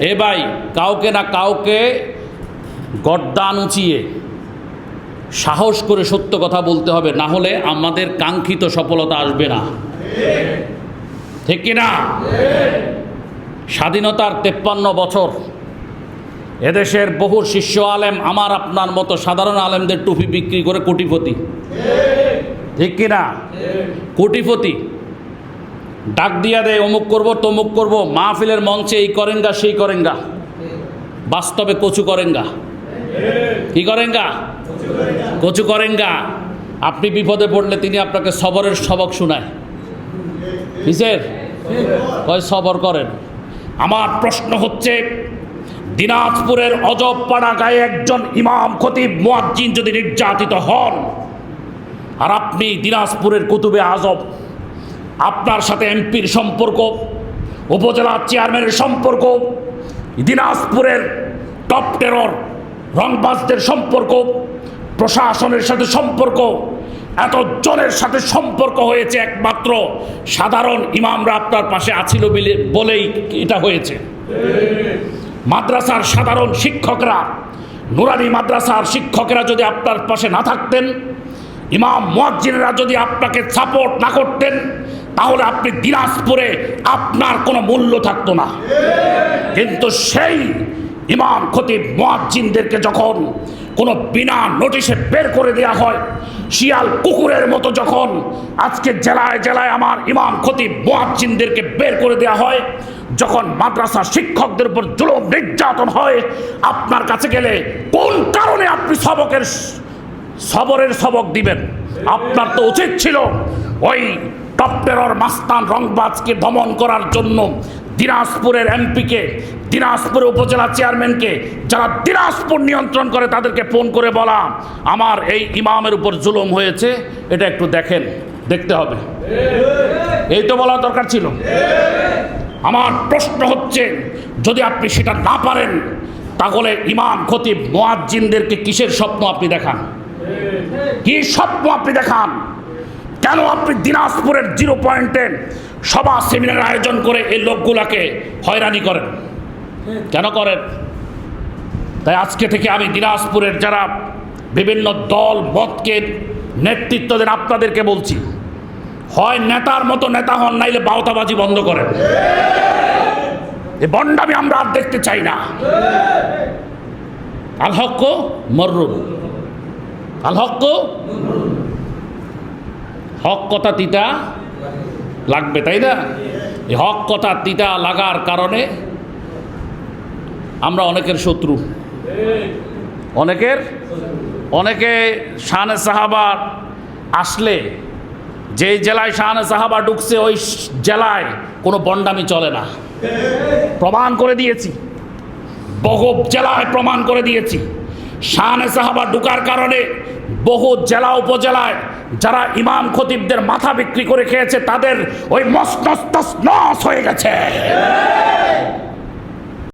এ ভাই, কাউকে না কাউকে গড্ডান উঁচিয়ে সাহস করে সত্য কথা বলতে হবে, না হলে আমাদের কাঙ্ক্ষিত সফলতা আসবে না। ঠিক কিনা? স্বাধীনতার তেপ্পান্ন বছর, এদেশের বহু শিষ্য আলেম আমার আপনার মতো সাধারণ আলেমদের টুপি বিক্রি করে কোটিপতি। ঠিক কিনা? কোটিপতি। ডাক দিয়া দেয়, অমুক করব, তমুক করব। মাহফিলের মঞ্চে এই করেঙ্গা সেই করেঙ্গা বাস্তবে কচু করেঙ্গা কি করেঙ্গা কচু করেঙ্গা আপনি বিপদে পড়লে তিনি আপনাকে সবরের সবক শোনায়। কিসের? কয়, সবর করেন। আমার প্রশ্ন হচ্ছে, দিনাজপুরের অজব পাড়া গায়ে একজন ইমাম খতিব মুয়াজ্জিন যদি নির্যাতিত হন, আর আপনি দিনাজপুরের কুতুবে আজব আপনার সাথে এমপির সম্পর্ক, উপজেলা চেয়ারম্যানের সম্পর্ক, দিনাজপুরের টপ টেরর রংবাজদের সম্পর্ক, প্রশাসনের সাথে সম্পর্ক এত জনের সাথে সম্পর্ক হয়েছে একমাত্র সাধারণ ইমামরা আপনার পাশে আছিল বিলে- বলেই এটা হয়েছে। মাদ্রাসার সাধারণ শিক্ষকরা, নুরানি মাদ্রাসার শিক্ষকেরা যদি আপনার পাশে না থাকতেন, ইমাম মুয়াজ্জিনেরা যদি আপনাকে সাপোর্ট না করতেন তাহলে আপনি দিনাজপুরে আপনার কোনো মূল্য থাকতো না। কিন্তু সেই ইমাম খতিব মুয়াজ্জিনদেরকে যখন কোনো বিনা নোটিশে বের করে দেওয়া হয়, শিয়াল কুকুরের মতো যখন আজকে জেলায় জেলায় আমার ইমাম খতিব মুয়াজ্জিনদেরকে বের করে দেওয়া হয়, যখন মাদ্রাসা শিক্ষকদের উপর জুলুম নির্যাতন হয়, আপনার কাছে গেলে কোন কারণে আপনি সবকের সবরের সবক দিবেন? আপনার তো উচিত ছিল ওই টপ মাস্তান রংবাজকে দমন করার জন্য দিনাজপুরের এমপিকে, দিনাজপুর উপজেলা চেয়ারম্যানকে যারা দিনাজপুর নিয়ন্ত্রণ করে তাদেরকে ফোন করে বলা, আমার এই ইমামের উপর জুলুম হয়েছে, এটা একটু দেখেন, দেখতে হবে। এই তো বলা দরকার ছিল। আমার প্রশ্ন হচ্ছে, যদি আপনি সেটা না পারেন, তাহলে ইমাম, খতিব, মোয়াজ্জিনদেরকে কিসের স্বপ্ন আপনি দেখান? কি স্বপ্ন আপনি দেখান? কেন আপনি দিনাজপুরের জিরো পয়েন্টে সভা সেমিনার আয়োজন করে এই লোকগুলাকে হয়রানি করেন। কেন করেন? তাই আজকে থেকে আমি দিনাজপুরের যারা বিভিন্ন দল, মতকে নেতৃত্ব দেন আপনাদেরকে বলছি, হয় নেতার মতো নেতা হন, নাইলে বাউতাবাজি বন্ধ করেন। এই বন্ডামি আমরা আর দেখতে চাই না। আল হক মররুন আল হক হক কথা তিতা লাগবে, তাই না? এই হক কথা তিতা লাগার কারণে আমরা অনেকের শত্রু। অনেকের? অনেকে শাহানে সাহাবা আসলে যেই জেলায় শাহানে সাহাবা ঢুকছে, ওই জেলায় কোনো বন্ডামি চলে না। প্রমাণ করে দিয়েছি। বহু জেলায় প্রমাণ করে দিয়েছি। শাহানে সাহাবা ঢুকার কারণে বহু জেলা উপজেলায় যারা ইমাম খতিবদের মাথা বিক্রি করে খেয়েছে, তাদের ওই মস্ত হয়ে গেছে।